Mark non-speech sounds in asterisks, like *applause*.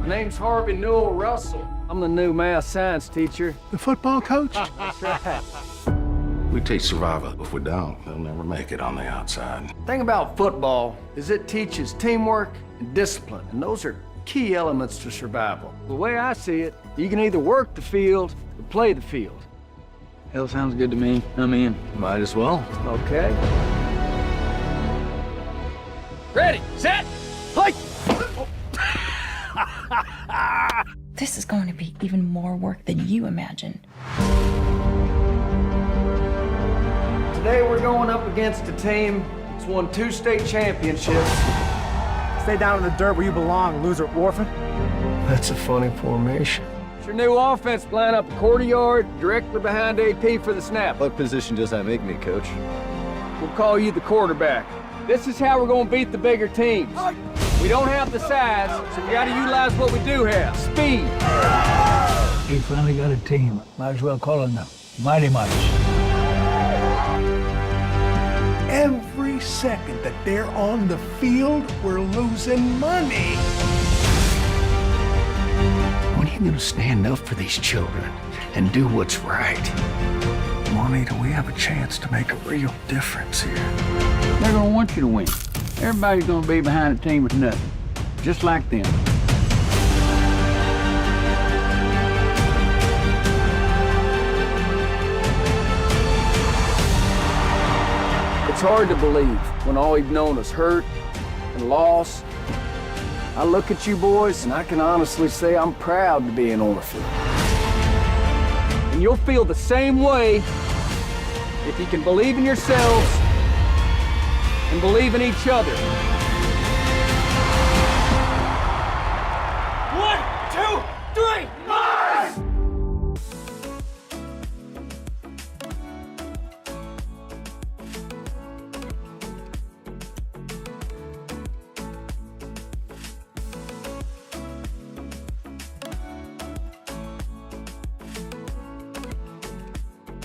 My name's Harvey Newell Russell. I'm the new math science teacher. The football coach? *laughs* That's right. We teach survival. If we don't, they'll never make it on the outside. thing about football is it teaches teamwork and discipline, and those are key elements to survival. The way I see it, you can either work the field or play the field. Hell sounds good to me. I'm in. Might as well. Okay? Ready, set, play! *laughs* This is going to be even more work than you imagine. Today we're going up against a team that's won two state championships. Stay down in the dirt where you belong, loser orphan. That's a funny formation. It's your new offense plan up a quarter yard, directly behind AP for the snap. What position does that make me, coach? We'll call you the quarterback. This is how we're gonna beat the bigger teams. We don't have the size, so we gotta utilize what we do have. Speed. We finally got a team. Might as well call it the Mighty Mites. Every second that they're on the field, we're losing money. When are gonna stand up for these children and do what's right? Juanita, we have a chance to make a real difference here. They're gonna want you to win. Everybody's gonna be behind a team with nothing. Just like them. It's hard to believe when all you've known is hurt and loss. I look at you boys and I can honestly say I'm proud to be an orphan. And you'll feel the same way if you can believe in yourselves and believe in each other.